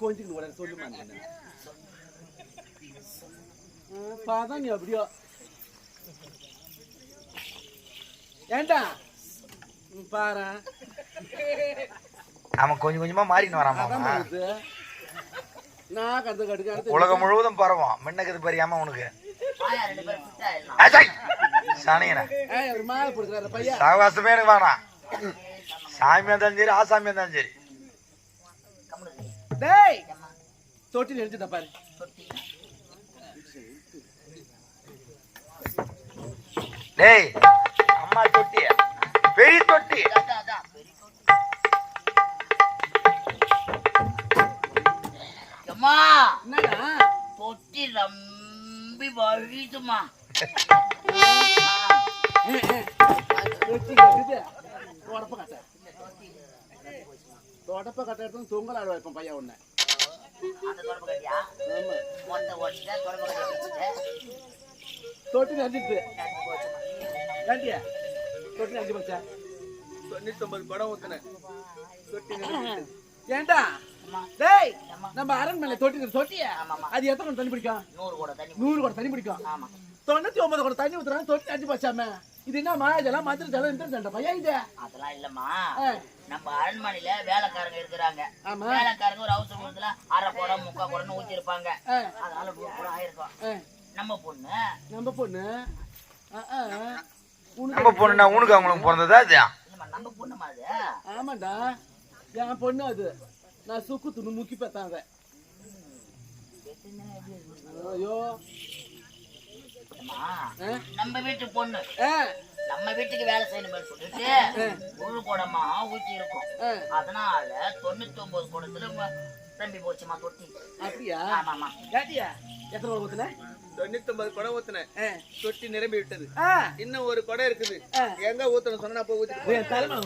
கொஞ்சம் உடனே சொல்லுமா பாதான் நீ அப்படியோ. ஏண்டா? ம், பாரேன் அவன் கொஞ்சம் கொஞ்சமா மாறின்னு பண்ணுது நான் கடுக்க அடுத்து உலகம் முழுவதும் பரவும். மின்னக்குது பறியாம உனக்கு. பையன் சகவாசமே எனக்கு வேணாம். சாமியா இருந்தாலும் சரி ஆசாமியா இருந்தாலும் சரி. டேய் தொட்டி நெரிச்சுட்ட பாரு. டேய் அம்மா தொட்டி பெரிய தொட்டி. எம்மா, என்னடா தொட்டி ரம்பி வழியுதும்மா. தொட்டி கட்டுது தொடப்ப கட்ட தொடப்ப கட்ட எடுத்து தொங்கல் ஆட வைப்பேன் பையன் உன்னை. தொட்டி நன்றி போச்சும்மா. ஏண்டியா தொட்டி நெரிச்சு போச்சா? தொண்ணூத்தொன்பது குடம் ஊத்துனேன். தொட்டி ஏண்டா? அம்மா, டேய். நம்ம அரண்மனை தொட்டி தொட்டியா. அது எத்தனை தண்ணி பிடிக்கும்? நூறு கூட தண்ணி நூறு குடம் தண்ணி பிடிக்கும். ஆமா. தொண்ணூத்தி ஒன்பது குடம் தண்ணி ஊத்துறாங்க தொட்டி அஞ்சு போச்சாம? இது என்னம்மா இதெல்லாம் மந்திர ஜலம் இந்த சண்டை பையன் இது? அதெல்லாம் இல்லம்மா. ஆ, நம்ம அரண்மனையில வேலைக்காரங்க இருக்கிறாங்க. வேலைக்காரங்க ஒரு அவசர குடத்துல அரை குடம் முக்கால் குடம்னு ஊத்தி இருப்பாங்க ஆ, அதனால நூறு குடம் ஆயிருக்கும். ஆ, நம்ம பொண்ணு? நம்ம பொண்ணு? நம்ம பொண்ணுனா உனக்கு அவங்களுக்கு பிறந்ததா அது நம்ம பொண்ணுமா அது. ஆமாண்டா. என் பொண்ணு அது. நான் சுக்கு துணு முக்கி பெத்தாங்க ஐயோ. நம்ம வீட்டு பொண்ணு. ஆ, நம்ம வீட்டுக்கு வேலை செய்யணும்னு சொல்லிட்டு ஒரு குடமா ஊத்தி இருக்கும். அதனால தொண்ணூத்தி ஒன்பது குடத்துல தம்பி போச்சுமா தொட்டி. அப்படியா? ஆமாமா கேட்டியா? எத்தனை குடம் ஊத்துன? தொண்ணூத்தொன்பது குடம் ஊத்துனேன் தொட்டி நிரம்பி விட்டது. இன்னும் ஒரு குடம் இருக்குது. எங்க ஊத்தணும் சொன்னா போய் ஊத்தி. தலைமை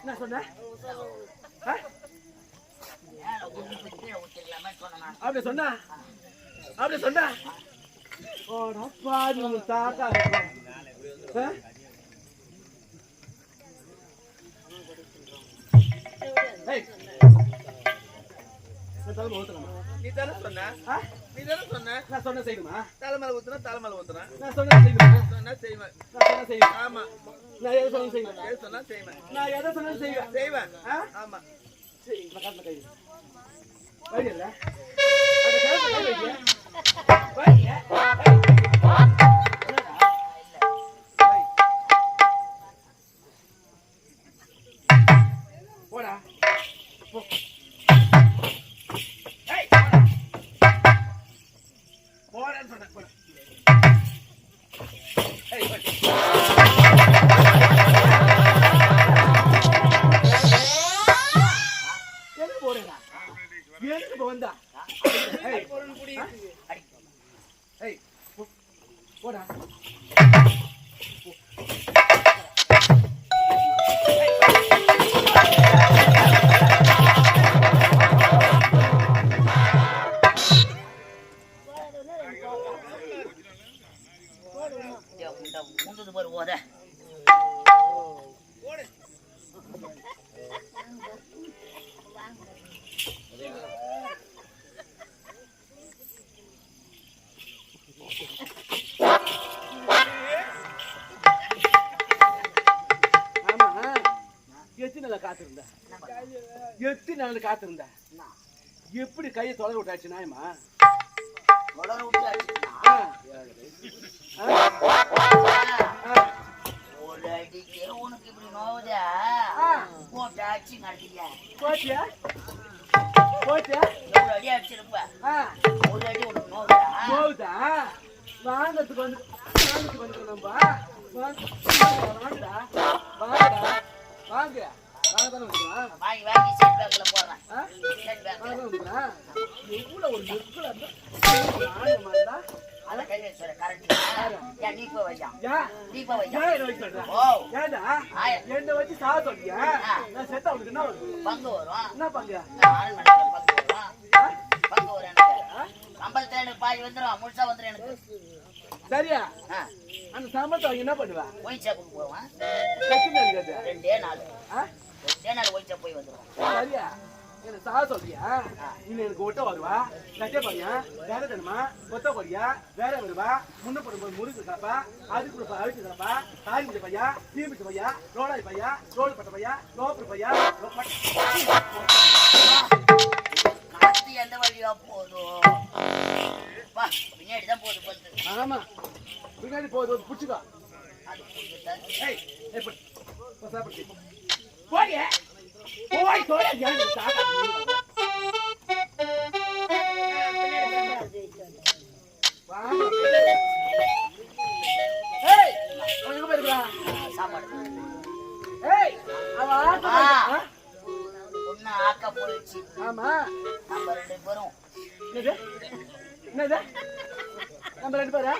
என்ன சொன்ன ஆ, மேல ஊத்தி போய் கீழே ஊத்திக்கலாமே சொன்னேன் நான். அப்படி சொன்னா அப்படி சொன்னா ஓடா பாரு உன் தாத்தா ஆ? ஏய். நீ தானே சொன்ன? நீ தானே சொன்ன? நான் சொன்ன செய்யணுமா? தலைமையில ஊத்துனா தலைமையில ஊத்துறேன். நான் சொன்ன செய்யணுமா? சொன்னா செய்வேன். நான் சொன்ன செய்யணும்? ஆமா. நான் எதை சொன்ன செய்யணும் எது சொன்னா செய்வேன். நான் எதை சொன்னாலும் செய்வேன். செய்வேன்? ஆமா. சரி, இந்த காட்டுல கை வை. வைடியல்ல? அந்த காட்டுல கை வைடியா? வைடியா? போறேடா? எதுக்கு இப்ப வந்தா? ஏய். போடா. எத்தனை நாள் காத்திருந்த? எத்தனை நாள் காத்திருந்த? எப்படி கையை தொலை விட்டாச்சு நாயமா உலர விட்டு அடிச்சுட்டான். ஆ. ஆ. ஆ. ஒரு அடிக்கு உனக்கு இப்படி நோவுதா? ஆ. போட்டு அடிச்சு நடத்திக்க போச்சியா போச்சியா எவ்வளவு அடி அடிச்சிருப்ப. ஒரு அடி உனக்கு நோவுதா? போகுதா வாங்கறதுக்கு வந்து வாங்கறதுக்கு வந்து வாங்க வாங்கடா வாங்கடா வாங்க வாங்க வாங்கி செட் பேக்ல போடுறேன் செட் பேக்ல வாங்க வந்துக்கலாம் எவ்வளோ ஒரு நெருக்கல இருந்தா ஆழமா இருந்தா அதை கை வச்சு கரண்ட் ஏன் நீ போய் வையா ஏன் நீ போய் வையா ஏன் என்ன வச்சு சொல்ற? ஓ ஏன்டா ஆயா. என்ன வச்சு சாக சொல்றியா நான் செத்த அவனுக்கு என்ன வருது பங்கு வரும் என்ன பங்கு சம்பளத்துல எனக்கு பாதி வந்துடும் முழுசா வந்துடும் எனக்கு. சரியா? அந்த சம்பளத்தை அவங்க என்ன பண்ணுவா? ஒயின் ஷாப்புக்கு போவேன். ரெண்டே நாள்? ரெண்டே நாள் ஒயின் ஷாப் போய் வந்துடும் சரியா? என்ன சாக சொல்றியா? இன்னும் எனக்கு ஒட்ட வருவா. கட்ட போறியா? வேற தருமா கொத்த போறியா? வேற வருவா? முன்ன போடும்போது முறுக்கு சாப்பா? அதுக்கு கொடுப்பா அழுத்து சாப்பா? தாய் முடிச்ச பையா தீ முடிச்ச பையா ரோடாய் பையா ரோடு பட்ட பையா ரோப்பு பையா எந்த வழியா போதும் வா பின்னாடி தான் போகுது பத்து ஆமா. பின்னாடி போகுது பிடிச்சிக்கோ. அது போய் போயிருக்கா? சாப்பாடு ஆக்க போயிடுச்சு. ஆமா. நம்ம ரெண்டு பேரும் என்னது நம்ம ரெண்டு பேரா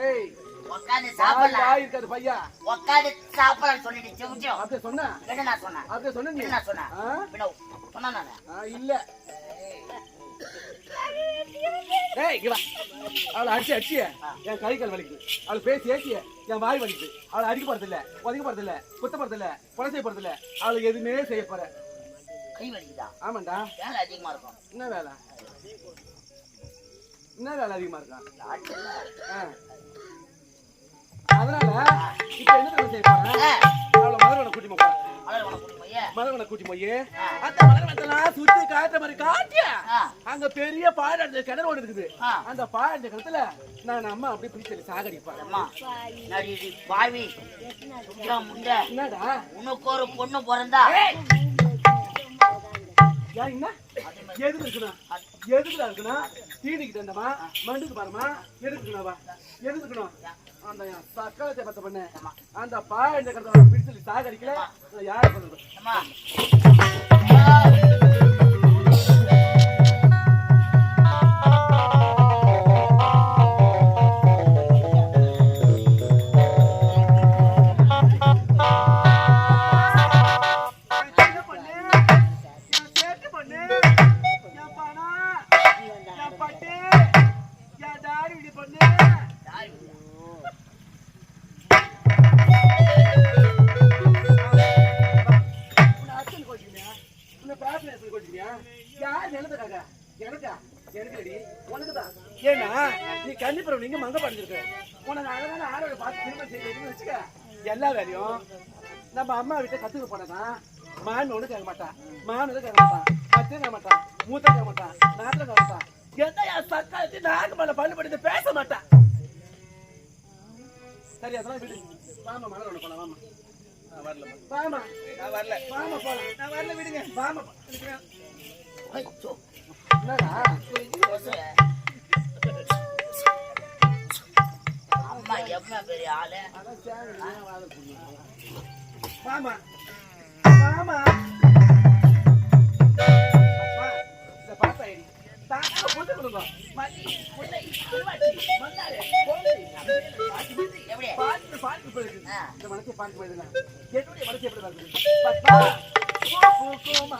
ஏய் உட்காந்து சாப்பிடலாம் வாய் பையா உட்காந்து சாப்பிடலாம் சொல்லிட்டு என்ன நான் சொன்னேன் சொன்ன நீ நான் சொன்னேன் சொன்னா இல்ல ஏய் இங்க வா அவளை அடிச்சு அடிச்சு என் கை கால் வலிக்குது அவளை பேசி ஏசி என் வாய் வலிக்குது அவளை அடிக்க போறது இல்ல ஒதுக்க போறது இல்ல குத்த போறது இல்ல கொலை செய்ய போறது இல்ல அவளுக்கு எதுவுமே செய்ய போற கை வலிக்குதா ஆமாண்டா. வேலை அதிகமா இருக்கும். என்ன வேலை? என்ன வேலை அதிகமா இருக்கா? ஆட்டுல. ஆ. அதனால இப்ப என்ன தெரியுமா செய்ய போறேன்? அவளை மதுரவனை கூட்டி போறேன். கூட்டி போய் மதுரவனை கூட்டி போய். ஆ. அந்த மதுரவனத்தெல்லாம் சுத்தி காட்டுற மாதிரி காட்டிய? அங்க பெரிய பாழடைஞ்ச கிணறு ஒன்று இருக்குது. அந்த பாழடைஞ்ச கிணத்துல நான் அம்மா அப்படியே பிடிச்சது சாகடிப்பாங்க அம்மா பாவி? என்னடா? உனக்கு ஒரு பொண்ணு பிறந்தா. ஏன் என்ன எதுக்கு இருக்கணும் எதுக்குடா இருக்கணும் தீனிக்கிட்டு இருந்தமா மண்டுக்கு பாருமா எதுக்கு எதுக்கு இருக்கணும் அந்த என் பத்த பண்ண. அந்த பாழடைஞ்ச கிணத்துல பிடிச்சது சாகடிக்கல. நான் யாரை பண்ணுறது நீ கன்னிப்பருவம் நீங்க மங்க படிச்சிருக்க. உனக்கு அழகான ஆடோட பார்த்து திருமணம் செய்யணும்னு வச்சுக்க. எல்லா வேலையும் நம்ம அம்மா வீட்டை கத்துக்க போனா மான் ஒண்ணு கேட்க மாட்டான் மான் கேட்க மாட்டான் மத்திய கேட்க மாட்டான் மூத்த கேட்க மாட்டான் நாத்திர கேட்க மாட்டான் எந்த சக்காலத்தி நாக்கு மேல படித்து பேச மாட்டான் சரி அதெல்லாம் விடு. வாமா மலர் ஒண்ணு போலாம் வாமா வரலம்மா வாமா நான் வரல. வாமா போலாம். நான் வரல விடுங்க. வாமா. அம்மா எம்மா பெரிய ஆளு? வாமா வாமா பார்த்தா பாட்டு பாட்டு போயிருக்கு. ஆ. பாட்டு போயிடுங்க. என்னுடைய மனசு எப்படி இருக்குது? பூக்குமா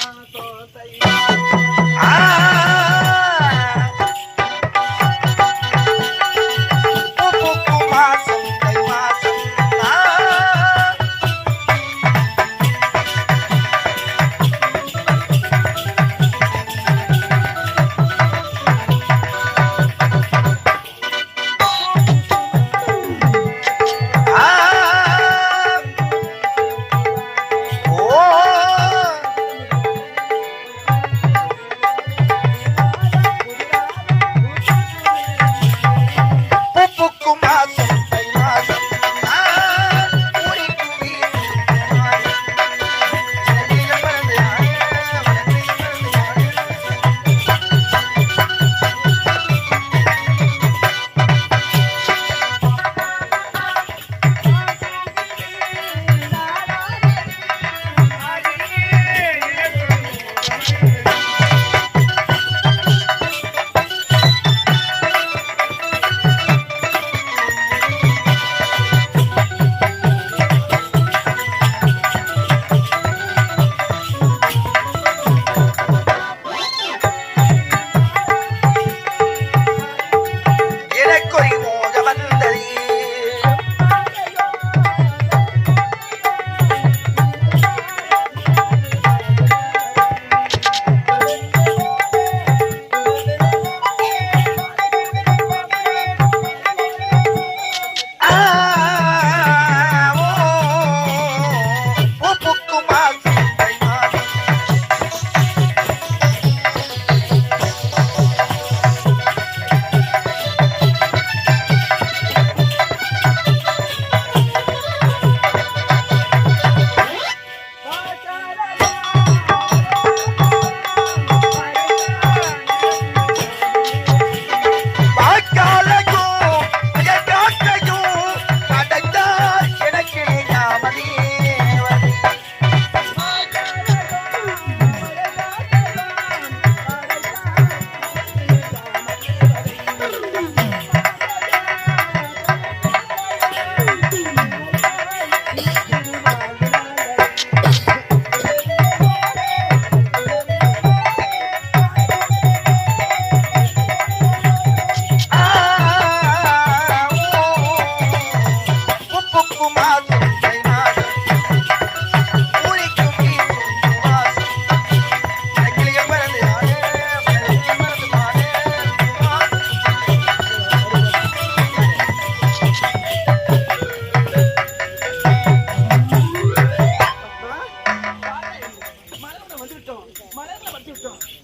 விட்டோம்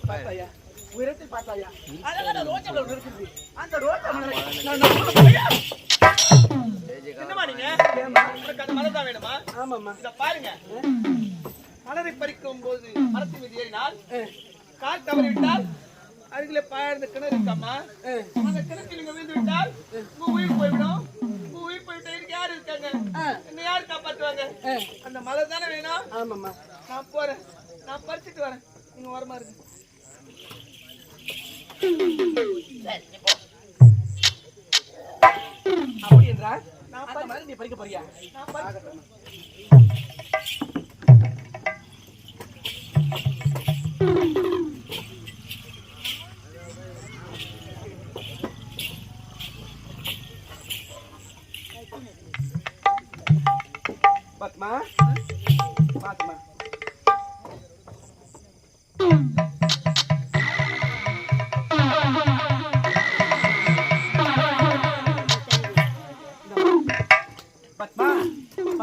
பார்த்தாயா உயரத்தில் பார்த்தாயா அழகான ரோஜா மலர் இருக்குது. அந்த ரோஜா மலரை என்னம்மா நீங்க? உனக்கு அந்த மலர் தான் வேணுமா? ஆமாம்மா. இத பாருங்க. மலரை பறிக்கும் போது மரத்தின் மீது ஏறினால் கால் தவறி விட்டால் அருகிலே பாழ்ந்த கிணறு இருக்காமா. அந்த கிணற்றில் நீங்க விழுந்து விட்டால் உங்க உயிர் போய்விடும். உங்க உயிர் எனக்கு யாரு இருக்காங்க? என்ன யாரு காப்பாத்துவாங்க அந்த மலர் தானே வேணும்? ஆமாம்மா. நான் போறேன். நான் பறிச்சிட்டு வரேன். நீங்க வரமா இருக்கு. அப்படி என்றால் அந்த மாதிரி நீ பறிக்க போறியா? நான் பறிச்சிட்டு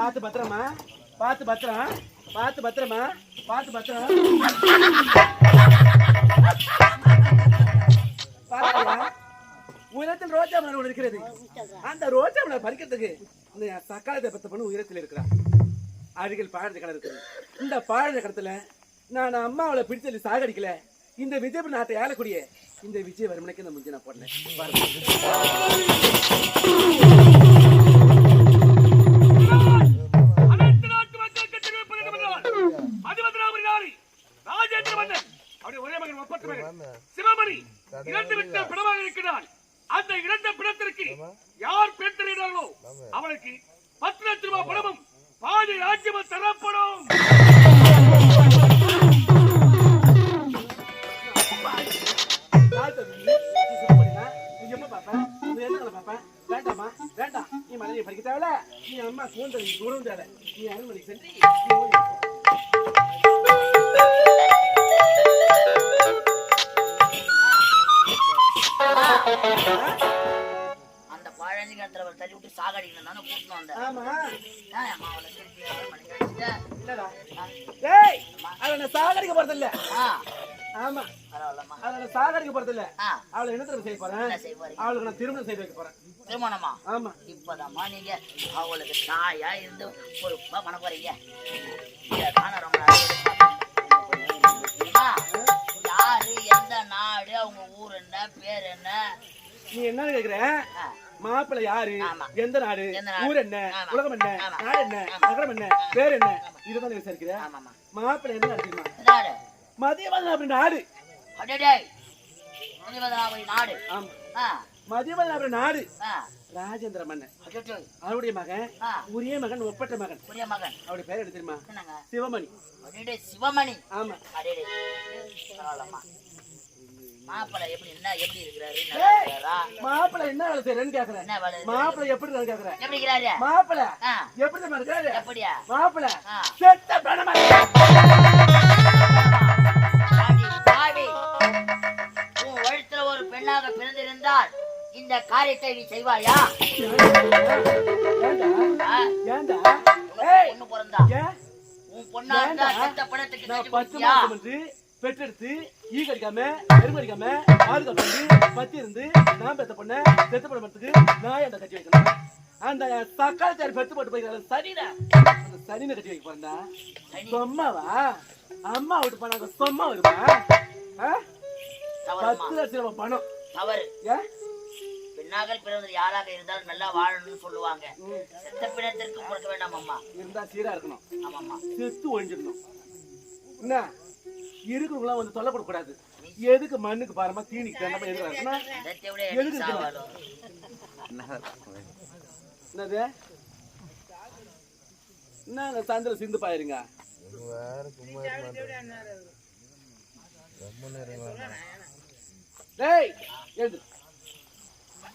பார்த்து பத்திரமா? பார்த்து பத்திரம்? பார்த்து பத்திரமா? பார்த்து பத்திரம்? உயரத்தில் ரோஜா மலர் ஒன்று இருக்கிறது. அந்த ரோஜா மலர் பறிக்கிறதுக்கு இந்த சக்காலத்தை பத்த பொண்ணு உயரத்தில் இருக்கிறார் அருகில் பாழத கடை இருக்குது. இந்த பாழத கடத்துல நான் அம்மாவளை பிடிச்சது சாகடிக்கல இந்த விஜய் நாட்டை ஏழக்கூடிய இந்த விஜயவர்மனுக்கு இந்த முஞ்சி நான் போடல சிவமணி இறந்து விட்ட பிணமாக இருக்கிறான் அந்த இறந்த பிணத்திற்கு யார் பெண் தருகிறார்களோ அவனுக்கு பத்து லட்சம் ரூபாய் பணமும் பாதி ராஜ்யமும் தரப்படும்? வேண்டாம்மா, வேண்டாம். நீ மலையை படிக்க தேவையில்ல. நீ அம்மா கூந்தல் தூரம் தேவை. நீ அரண்மனைக்கு சென்று அந்த பழனி கிணத்துல ஒரு தள்ளி விட்டு சாகடிக்கணும். இல்லடா. டேய், அவளை நான் சாகடிக்க போறதில்ல. ஆ ஆமா, அவளை சாகடிக்க போறதில்ல. ஆ அவளை என்ன தெரியுமா செய்ய போறேன்? செய்ய அவளுக்கு நான் திருமணம் செய்து வைக்க போறேன். திருமணமா ஆமா. இப்பதாம்மா நீங்க அவங்களுக்கு தாயா இருந்து பொறுப்பா பண்ண போறீங்க ரொம்ப எந்த நாடு அவங்க ஊர் என்ன பேர் என்ன? நீ என்ன கேக்குற? மாப்பிள்ளை யாரு. எந்த நாடு? ஊர் என்ன. உலகம் என்ன. நாடு என்ன. நகரம் என்ன? பேர் என்ன? இதுதான் விசாரிக்கிற. மாப்பிள்ளை என்ன நாடு. மதியவதன் அப்படி நாடு. நாடு மதியவதன் அப்படி நாடு. ராஜேந்திர மன்னன். அவருடைய மகன் உரிய மகன் ஒப்பற்ற மகன். புரிய மகன். அவருடைய பேர் தெரியுமா? என்னங்க? சிவமணி. சிவமணி. ஆமா. மாப்பிள்ளை எப்படி என்ன எப்படி இருக்கிறாரு இருக்கிறாரா? மாப்பிள்ளை என்ன வேலை செய்யறேன்னு கேக்குறேன். மாப்பிள்ளை எப்படி இருக்கான்னு கேக்குறேன். எப்படி இருக்கிறாரு? மாப்பிள்ளை எப்படி தெரியுமா இருக்காரு? எப்படியா? மாப்பிள்ளை. செத்த பிரணமா உன் வயிற்றுல ஒரு பெண்ணாக பிறந்திருந்தால் இந்த காரியத்தை நீ செய்வாயா? பொண்ணு பிறந்தா. உன் பொண்ணா இருந்தா? செத்த படத்துக்கு கட்டி பெற்றெடுத்து ஈ கடிக்காம எருமை கடிக்காம ஆறு கம்பி பத்தி இருந்து நான் பெத்த பொண்ண செத்து படத்துக்கு நான் என்ன கட்டி வைக்கணும். அந்த தக்காளி பெத்து போட்டு போயிருக்காங்க சரிடா அந்த சனினை கட்டி வைக்க போறா. சொம்மாவா? அம்மா விட்டு போனாங்க சொம்மா வருமா? பத்து லட்சம் ரூபாய் பணம். தவறு. ஏன் பெண்ணாக பிறந்தது யாராக இருந்தாலும் நல்லா வாழணும்னு சொல்லுவாங்க. செத்த பிணத்திற்கு கொடுக்க வேண்டாம் அம்மா. இருந்தா சீரா இருக்கணும். ஆமாம்மா. செத்து ஒழிஞ்சிடணும். என்ன? இருக்கிறவங்களாம் வந்து தொல்லை கொடுக்கூடாது எதுக்கு மண்ணுக்கு பாரமா தீனிக்கு நம்ம எதுக்குன்னா எதுக்கு என்னது? என்னங்க சந்திர சிந்து பாயிருங்க? டேய் எது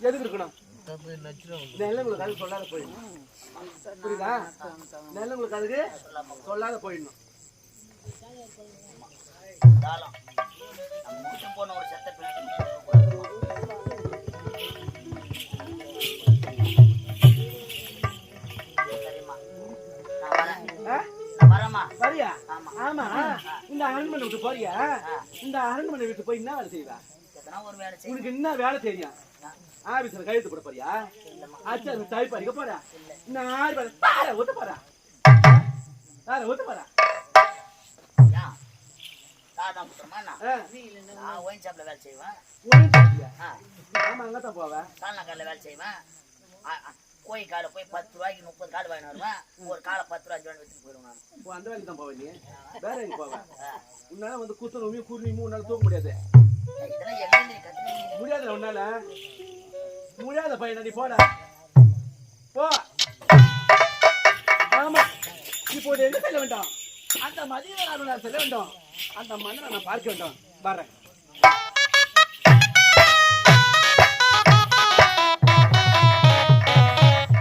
எதுக்கு இருக்கணும்? நெல்லங்களுக்கு அது சொல்லாத போயிடணும். புரியுதா? நெல்லங்களுக்கு அதுக்கு சொல்லாத போயிடணும். நம்ம மூச்சு போன ஒரு செத்த சரியா ஆமா. இந்த அரண்மனை விட்டு போறியா? இந்த அரண்மனை விட்டு போய் என்ன வேலை செய்வ? உனக்கு என்ன வேலை தெரியும்? ஆபீஸ்ல கையெழுத்து போட போறியா? ஆச்சு அடிக்க போறா? நான் ஆறு பாரு ஒத்து போறா? பாரு ஒத்து போறா? தாதான் புத்திரமா நான். ஒயின் ஷாப்ல வேலை செய்வேன். ஆமா அங்கதான் போவேன் கடையில் வேலை செய்வேன். கோழி காலை போய் பத்து ரூபாய்க்கு முப்பது கால் வாங்கிட்டு வருவேன். ஒரு காலை பத்து ரூபாய் வச்சுட்டு போயிடுவேன் இப்போ அந்த வேலைக்கு தான் போவேன் நீ? வேற எங்க போவேன் உன்னால வந்து குத்தனமையும் குருமையும் உன்னால தூக்க முடியாது. இதெல்லாம் நீ முடியாதுல உன்னால? முடியாத பையன் நீ? போட. போ. ஆமா இப்போ எங்க செல்ல வேண்டாம். அந்த மதிய செல்ல வேண்டும் அந்த மன்னனை நான் பார்க்க வேண்டும். வரேன்.